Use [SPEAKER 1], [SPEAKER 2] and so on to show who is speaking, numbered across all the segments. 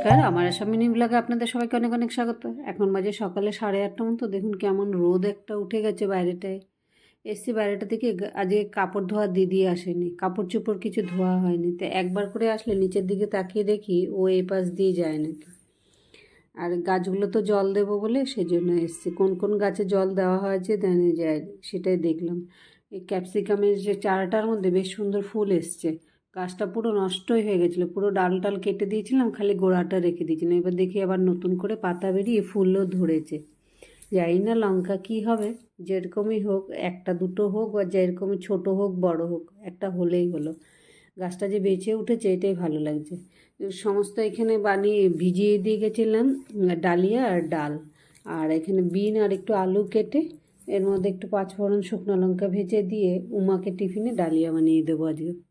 [SPEAKER 1] নমস্কার, আমার আশা মিনি ব্লগে আপনাদের সবাইকে অনেক অনেক স্বাগত। এখন বাজে সকালে সাড়ে আটটা মতো, দেখুন কেমন রোদ একটা উঠে গেছে বাইরেটায়। এসছি বাইরেটা থেকে আজকে কাপড় ধোয়া দিদি আসেনি, কাপড় চোপড় কিছু ধোয়া হয়নি। তো একবার করে আসলে নিচের দিকে তাকিয়ে দেখি ও এই পাশ দিয়ে যায় নাকি। আর গাছগুলো তো জল দেবো বলে সেই জন্য এসছি। কোন কোন গাছে জল দেওয়া হয়েছে দেনে যায় সেটাই দেখলাম। এই ক্যাপসিকামের যে চারাটার মধ্যে বেশ সুন্দর ফুল এসছে। গাছটা পুরো নষ্টই হয়ে গেছিল। পুরো ডাল টাল কেটে দিয়েছিলাম, খালি গোড়াটা রেখে দিয়েছিলাম। এবার দেখি আবার নতুন করে পাতা বেরিয়ে ফুলও ধরেছে। জানি না লঙ্কা কি হবে, যেরকমই হোক, একটা দুটো হোক বা যেরকমই ছোট হোক, বড় হোক, একটা হলেই হলো। গাছটা যে বেঁচে উঠেছে, এটাই ভালো লাগছে। সমস্ত এখানে বানিয়ে ভিজিয়ে দিয়ে গেছিলাম, ডালিয়া আর ডাল। আর এখানে বিন আর একটু আলু কেটে, এর মধ্যে একটু পাঁচফোড়ন শুকনো লঙ্কা ভেজে দিয়ে উমাকে টিফিনে ডালিয়া বানিয়ে দেবো আজকে।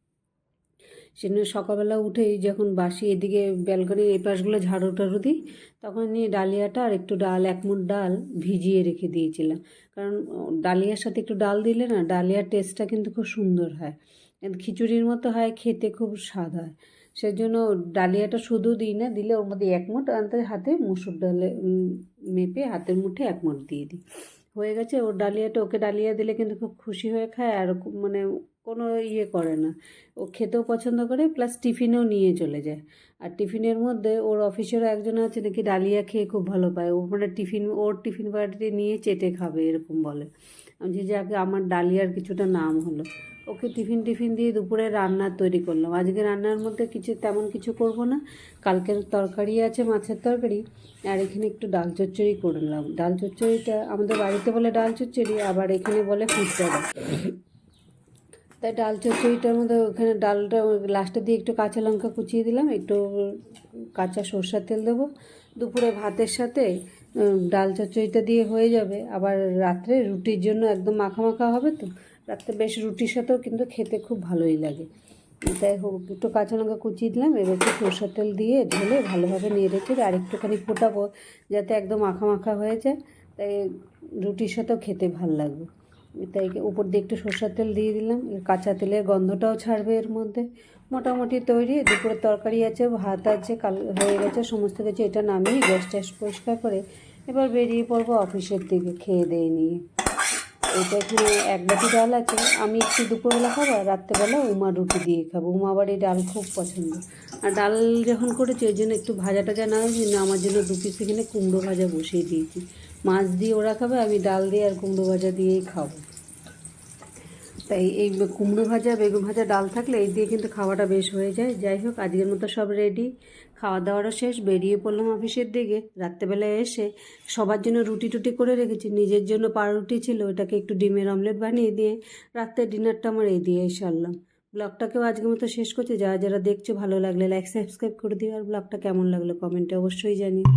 [SPEAKER 1] সেদিন সকালবেলা উঠেই যখন বাসি এদিকে ব্যালকনির এই পাশগুলো ঝাড়ু টাড়ু দিই, তখন নিয়ে ডালিয়াটা আর একটু ডাল, এক মুঠ ডাল ভিজিয়ে রেখে দিয়েছিলাম। কারণ ডালিয়ার সাথে একটু ডাল দিলে না, ডালিয়ার টেস্টটা কিন্তু খুব সুন্দর হয়। খিচুড়ির মতো হয়, খেতে খুব স্বাদ হয়। সেই জন্য ডালিয়াটা শুধু দিই না, দিলে ওর মধ্যে এক মুঠ আনতে হাতে মুসুর ডালে মেপে হাতের মুঠে এক মুঠ দিয়ে দিই। হয়ে গেছে, ওর ডালিয়াটা, ওকে ডালিয়া দিলে কিন্তু খুব খুশি হয়ে খায় আর মানে কোনো ইয়ে করে না। ও খেতেও পছন্দ করে প্লাস টিফিনেও নিয়ে চলে যায়। আর টিফিনের মধ্যে ওর অফিসেরও একজন আছে নাকি ডালিয়া খেয়ে খুব ভালো পায়। ও মানে টিফিন, ওর টিফিন বাড়িতে নিয়ে চেটে খাবে, এরকম বলে। আমি যে যাকে, আমার ডালিয়ার কিছুটা নাম হলো। ওকে টিফিন টিফিন দিয়ে দুপুরে রান্না তৈরি করলাম। আজকে রান্নার মধ্যে কিছু, তেমন কিছু করব না। কালকের তরকারি আছে, মাছের তরকারি, আর এখানে একটু ডাল চচ্চড়ি করলাম ডাল চচ্চড়িটা আমাদের বাড়িতে বলে ডাল চচ্চড়ি, আবার এখানে বলে ফুচকা। তাই ডাল চচ্চড়িটার মধ্যে ওখানে ডালটা লাস্টে দিয়ে একটু কাঁচা লঙ্কা কুচিয়ে দিলাম, একটু কাঁচা সর্ষার তেল দেবো। দুপুরে ভাতের সাথে ডাল চচ্চড়িটা দিয়ে হয়ে যাবে। আবার রাত্রে রুটির জন্য একদম মাখা মাখা হবে তো, রাত্রে বেশ রুটির সাথেও কিন্তু খেতে খুব ভালোই লাগে। তাই হোক, একটু কাঁচা লঙ্কা কুচিয়ে দিলাম, এবার একটু সর্ষের তেল দিয়ে ঢেলে ভালোভাবে নিয়ে রেখে আর একটুখানি ফোটাবো, যাতে একদম মাখা মাখা হয়ে যায়। তাই রুটির সাথেও খেতে ভালো লাগবে। তাই উপর দিয়ে একটু সর্ষের তেল দিয়ে দিলাম। এর কাঁচা তেলের গন্ধটাও ছাড়বে এর মধ্যে। মোটামুটি তৈরি, দুপুরের তরকারি আছে, ভাত আছে, কাল হয়ে গেছে, সমস্ত কিছু এটা নামিয়ে গ্যাস ট্যাস পরিষ্কার করে এবার বেরিয়ে পড়ব অফিসের দিকে, খেয়ে দিয়ে নিয়ে। এটা এখানে এক বাটি ডাল আছে, আমি একটু দুপুরবেলা খাব আর রাত্রেবেলা উমা রুটি দিয়ে খাব। উমা এই ডাল খুব পছন্দ। আর ডাল যখন করেছি, ওই জন্য একটু ভাজা টাজা না হয়েছে না আমার জন্য দু পিস এখানে কুমড়ো ভাজা বসিয়ে দিয়েছি। মাছ দিয়ে ওরা খাবে, আমি ডাল দিয়ে আর কুমড়ো ভাজা দিয়েই খাব। তাই এই কুমড়ো ভাজা, বেগুন ভাজা, ডাল থাকলে এই দিয়ে কিন্তু খাওয়াটা বেশ হয়ে যায়। যাই হোক, আজকের মতো সব রেডি খাওয়া দাওয়ারও শেষ, বেরিয়ে পড়লাম অফিসের দিকে। রাত্রেবেলায় এসে সবার জন্য রুটি টুটি করে রেখেছি। নিজের জন্য পাউরুটি ছিল, ওটাকে একটু ডিমের অমলেট বানিয়ে দিয়ে, রাত্রে ডিনারটা আমার এই দিয়ে সারলাম। ব্লগটাকেও আজকে মতো শেষ করছি। যারা যারা দেখছ ভালো লাগলে লাইক সাবস্ক্রাইব করে দিও। আর ব্লগটা কেমন লাগল কমেন্টে অবশ্যই জানিও।